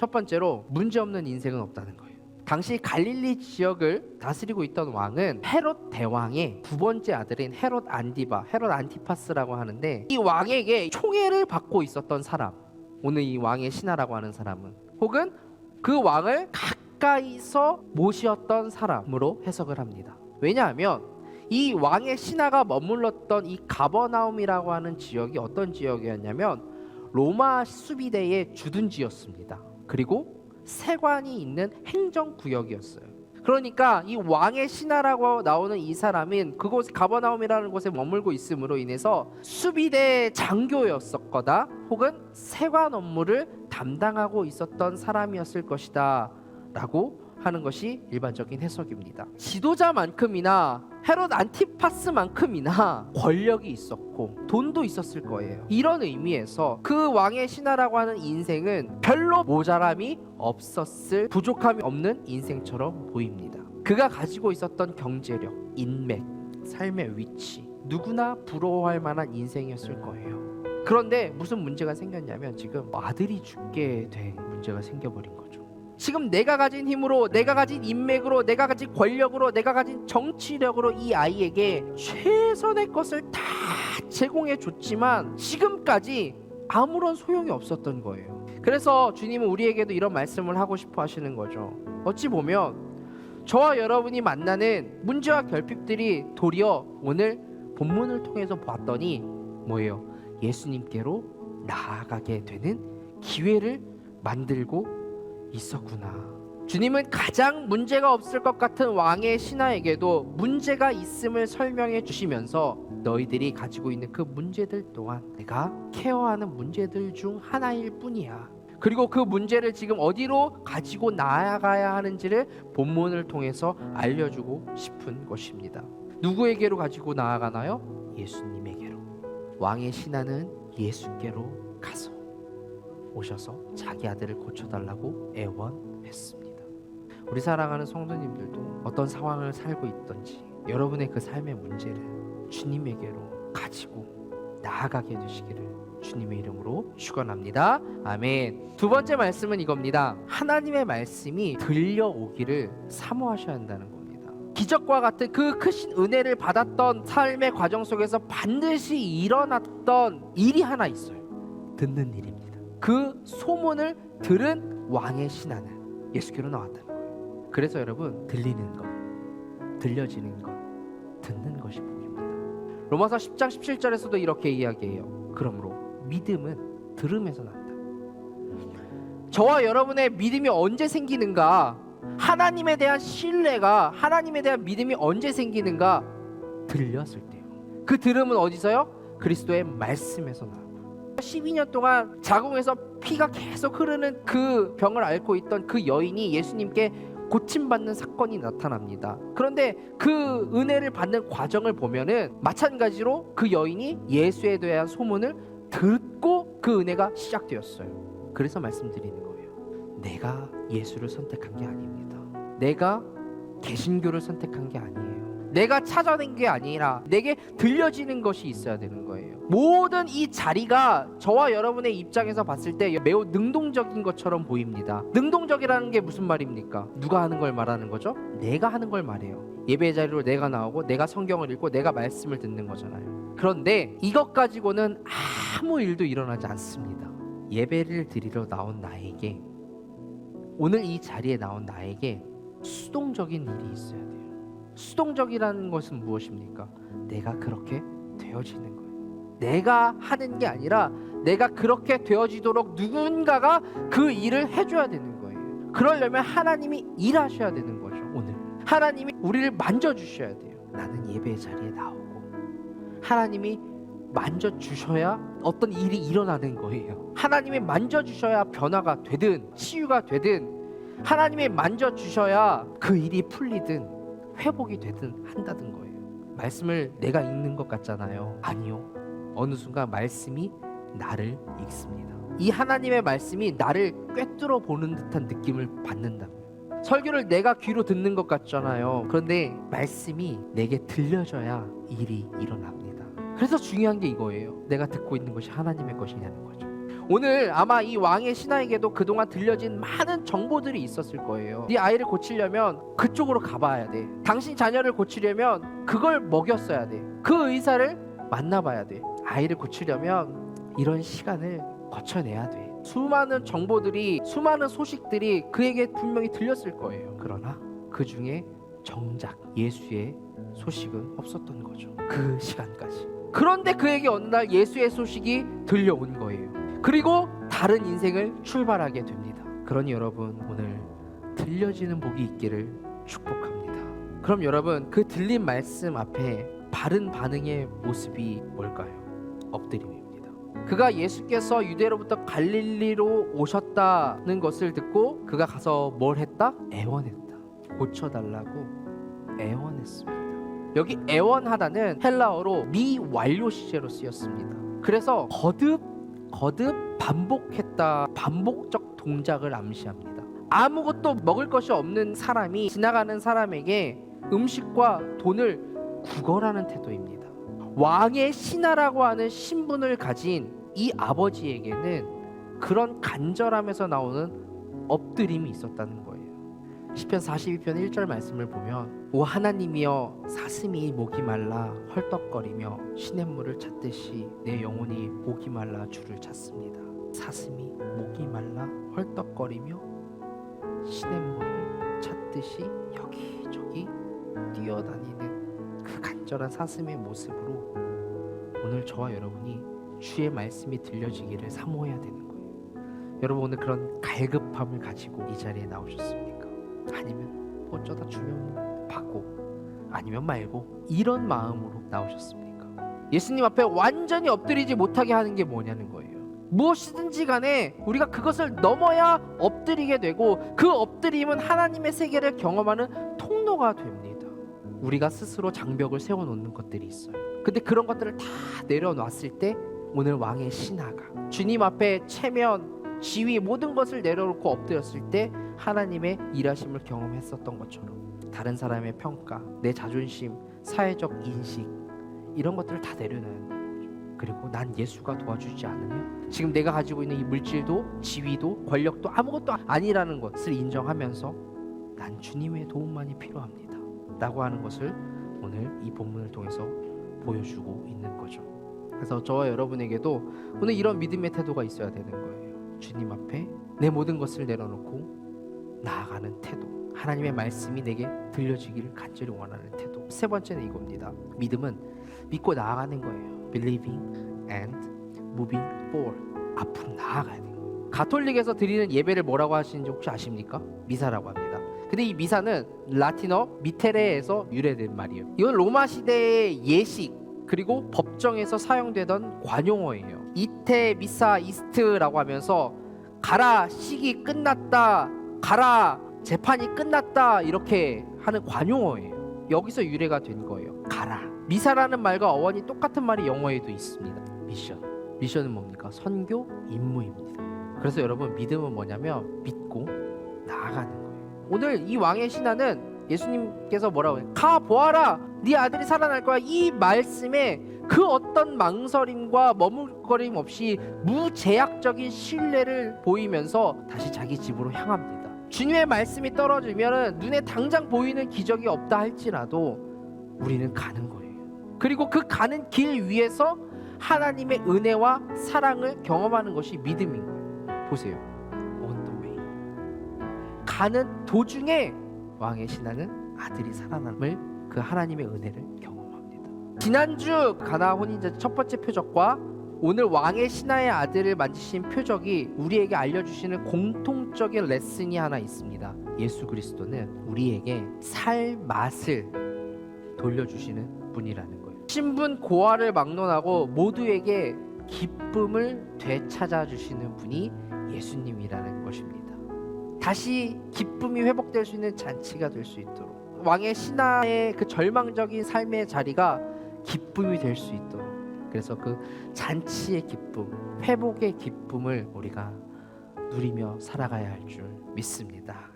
첫 번째로 문제 없는 인생은 없다는 거예요. 당시 갈릴리 지역을 다스리고 있던 왕은 헤롯 대왕의 두 번째 아들인 헤롯 안디바, 헤롯 안티파스라고 하는데 이 왕에게 총애를 받고 있었던 사람, 오늘 이 왕의 신하라고 하는 사람은 혹은 그 왕을 가까이서 모시었던 사람으로 해석을 합니다. 왜냐하면 이 왕의 신하가 머물렀던 이 가버나움이라고 하는 지역이 어떤 지역이었냐면 로마 수비대의 주둔지였습니다. 그리고 세관이 있는 행정구역이었어요. 그러니까 이 왕의 신하라고 나오는 이 사람은 그곳 가버나움이라는 곳에 머물고 있음으로 인해서 수비대 장교였었거나 혹은 세관 업무를 담당하고 있었던 사람이었을 것이다 라고 하는 것이 일반적인 해석입니다. 지도자만큼이나 헤롯 안티파스만큼이나 권력이 있었고 돈도 있었을 거예요. 이런 의미에서 그 왕의 신하라고 하는 인생은 별로 모자람이 없었을 부족함이 없는 인생처럼 보입니다. 그가 가지고 있었던 경제력, 인맥, 삶의 위치 누구나 부러워할 만한 인생이었을 거예요. 그런데 무슨 문제가 생겼냐면 지금 아들이 죽게 된 문제가 생겨버린 거죠. 지금 내가 가진 힘으로, 내가 가진 인맥으로, 내가 가진 권력으로, 내가 가진 정치력으로 이 아이에게 최선의 것을 다 제공해 줬지만 지금까지 아무런 소용이 없었던 거예요. 그래서 주님은 우리에게도 이런 말씀을 하고 싶어 하시는 거죠. 어찌 보면 저와 여러분이 만나는 문제와 결핍들이 도리어 오늘 본문을 통해서 봤더니 뭐예요? 예수님께로 나아가게 되는 기회를 만들고 있었구나. 주님은 가장 문제가 없을 것 같은 왕의 신하에게도 문제가 있음을 설명해 주시면서 너희들이 가지고 있는 그 문제들 또한 내가 케어하는 문제들 중 하나일 뿐이야. 그리고 그 문제를 지금 어디로 가지고 나아가야 하는지를 본문을 통해서 알려주고 싶은 것입니다. 누구에게로 가지고 나아가나요? 예수님에게로. 왕의 신하는 예수께로 가서 오셔서 자기 아들을 고쳐달라고 애원했습니다. 우리 사랑하는 성도님들도 어떤 상황을 살고 있던지 여러분의 그 삶의 문제를 주님에게로 가지고 나아가게 되시기를 주님의 이름으로 축원합니다. 아멘. 두 번째 말씀은 이겁니다. 하나님의 말씀이 들려오기를 사모하셔야 한다는 겁니다. 기적과 같은 그 크신 은혜를 받았던 삶의 과정 속에서 반드시 일어났던 일이 하나 있어요. 듣는 일입니다. 그 소문을 들은 왕의 신하는 예수께로 나왔다는 거예요. 그래서 여러분 들리는 것, 들려지는 것, 듣는 것이 복입니다. 로마서 10장 17절에서도 이렇게 이야기해요. 그러므로 믿음은 들음에서 난다. 저와 여러분의 믿음이 언제 생기는가? 하나님에 대한 신뢰가 하나님에 대한 믿음이 언제 생기는가? 들렸을 때요. 그 들음은 어디서요? 그리스도의 말씀에서 나. 12년 동안 자궁에서 피가 계속 흐르는 그 병을 앓고 있던 그 여인이 예수님께 고침받는 사건이 나타납니다. 그런데 그 은혜를 받는 과정을 보면은 마찬가지로 그 여인이 예수에 대한 소문을 듣고 그 은혜가 시작되었어요. 그래서 말씀드리는 거예요. 내가 예수를 선택한 게 아닙니다. 내가 개신교를 선택한 게 아니에요. 내가 찾아낸 게 아니라 내게 들려지는 것이 있어야 되는 거예요. 모든 이 자리가 저와 여러분의 입장에서 봤을 때 매우 능동적인 것처럼 보입니다. 능동적이라는 게 무슨 말입니까? 누가 하는 걸 말하는 거죠? 내가 하는 걸 말해요. 예배 자리로 내가 나오고 내가 성경을 읽고 내가 말씀을 듣는 거잖아요. 그런데 이것 가지고는 아무 일도 일어나지 않습니다. 예배를 드리러 나온 나에게 오늘 이 자리에 나온 나에게 수동적인 일이 있어야 돼요. 수동적이라는 것은 무엇입니까? 내가 그렇게 되어지는 거예요. 내가 하는 게 아니라 내가 그렇게 되어지도록 누군가가 그 일을 해줘야 되는 거예요. 그러려면 하나님이 일하셔야 되는 거죠. 오늘 하나님이 우리를 만져주셔야 돼요. 나는 예배 자리에 나오고 하나님이 만져주셔야 어떤 일이 일어나는 거예요. 하나님이 만져주셔야 변화가 되든 치유가 되든 하나님이 만져주셔야 그 일이 풀리든 회복이 되든 한다는 거예요. 말씀을 내가 읽는 것 같잖아요. 아니요. 어느 순간 말씀이 나를 읽습니다. 이 하나님의 말씀이 나를 꿰뚫어 보는 듯한 느낌을 받는다고요. 설교를 내가 귀로 듣는 것 같잖아요. 그런데 말씀이 내게 들려져야 일이 일어납니다. 그래서 중요한 게 이거예요. 내가 듣고 있는 것이 하나님의 것이냐는 거죠. 오늘 아마 이 왕의 신하에게도 그동안 들려진 많은 정보들이 있었을 거예요. 네 아이를 고치려면 그쪽으로 가봐야 돼. 당신 자녀를 고치려면 그걸 먹였어야 돼. 그 의사를 만나봐야 돼. 아이를 고치려면 이런 시간을 거쳐내야 돼. 수많은 정보들이 수많은 소식들이 그에게 분명히 들렸을 거예요. 그러나 그 중에 정작 예수의 소식은 없었던 거죠. 그 시간까지. 그런데 그에게 어느 날 예수의 소식이 들려온 거예요. 그리고 다른 인생을 출발하게 됩니다. 그러니 여러분 오늘 들려지는 복이 있기를 축복합니다. 그럼 여러분 그 들린 말씀 앞에 바른 반응의 모습이 뭘까요? 엎드림입니다. 그가 예수께서 유대로부터 갈릴리로 오셨다는 것을 듣고 그가 가서 뭘 했다? 애원했다. 고쳐달라고 애원했습니다. 여기 애원하다는 헬라어로 미완료 시제로 쓰였습니다. 그래서 거듭 거듭 반복했다 반복적 동작을 암시합니다. 아무것도 먹을 것이 없는 사람이 지나가는 사람에게 음식과 돈을 구걸하는 태도입니다. 왕의 신하라고 하는 신분을 가진 이 아버지에게는 그런 간절함에서 나오는 엎드림이 있었다는 거예요. 시편 42편 1절 말씀을 보면 오 하나님이여 사슴이 목이 말라 헐떡거리며 시냇물을 찾듯이 내 영혼이 목이 말라 주를 찾습니다. 사슴이 목이 말라 헐떡거리며 시냇물을 찾듯이 여기저기 뛰어다니는 그 간절한 사슴의 모습으로 오늘 저와 여러분이 주의 말씀이 들려지기를 사모해야 되는 거예요. 여러분 오늘 그런 갈급함을 가지고 이 자리에 나오셨습니까? 아니면 어쩌다 주면 받고 아니면 말고 이런 마음으로 나오셨습니까? 예수님 앞에 완전히 엎드리지 못하게 하는 게 뭐냐는 거예요. 무엇이든지 간에 우리가 그것을 넘어야 엎드리게 되고 그 엎드림은 하나님의 세계를 경험하는 통로가 됩니다. 우리가 스스로 장벽을 세워 놓는 것들이 있어요. 근데 그런 것들을 다 내려놨을 때 오늘 왕의 신하가 주님 앞에 체면, 지위 모든 것을 내려놓고 엎드렸을 때 하나님의 일하심을 경험했었던 것처럼 다른 사람의 평가, 내 자존심, 사회적 인식 이런 것들을 다 거죠. 그리고 난 예수가 도와주지 않으면 지금 내가 가지고 있는 이 물질도 지위도 권력도 아무것도 아니라는 것을 인정하면서 난 주님의 도움만이 필요합니다. 라고 하는 것을 오늘 이 본문을 통해서 보여주고 있는 거죠. 그래서 저와 여러분에게도 오늘 이런 믿음의 태도가 있어야 되는 거예요. 주님 앞에 내 모든 것을 내려놓고 나아가는 태도. 하나님의 말씀이 내게 들려지기를 간절히 원하는 태도. 세 번째는 이겁니다. 믿음은 믿고 나아가는 거예요. Believing and moving forward. 앞으로 나아가야 돼요. 가톨릭에서 드리는 예배를 뭐라고 하시는지 혹시 아십니까? 미사라고 합니다. 근데 이 미사는 라틴어 미테레에서 유래된 말이에요. 이건 로마 시대의 예식 그리고 법정에서 사용되던 관용어예요. 이테 미사 이스트라고 하면서 가라 시기 끝났다 가라 재판이 끝났다 이렇게 하는 관용어예요. 여기서 유래가 된 거예요. 가라. 미사라는 말과 어원이 똑같은 말이 영어에도 있습니다. 미션. 미션은 뭡니까? 선교 임무입니다. 그래서 여러분 믿음은 뭐냐면 믿고 나아가는 거예요. 오늘 이 왕의 신하는 예수님께서 뭐라고 해요? 가 보아라. 네 아들이 살아날 거야. 이 말씀에 그 어떤 망설임과 머뭇거림 없이 무제약적인 신뢰를 보이면서 다시 자기 집으로 향합니다. 주님의 말씀이 떨어지면 눈에 당장 보이는 기적이 없다 할지라도 우리는 가는 거예요. 그리고 그 가는 길 위에서 하나님의 은혜와 사랑을 경험하는 것이 믿음인 거예요. 보세요. Way. 가는 도중에 왕의 신하는 아들이 살아남을 그 하나님의 은혜를 경험합니다. 지난주 가나 혼인자 첫 번째 표적과 오늘 왕의 신하의 아들을 만지신 표적이 우리에게 알려주시는 공통적인 레슨이 하나 있습니다. 예수 그리스도는 우리에게 살 맛을 돌려주시는 분이라는 거예요. 신분 고아를 막론하고 모두에게 기쁨을 되찾아 주시는 분이 예수님이라는 것입니다. 다시 기쁨이 회복될 수 있는 잔치가 될 수 있도록 왕의 신하의 그 절망적인 삶의 자리가 기쁨이 될 수 있도록 그래서 그 잔치의 기쁨, 회복의 기쁨을 우리가 누리며 살아가야 할 줄 믿습니다.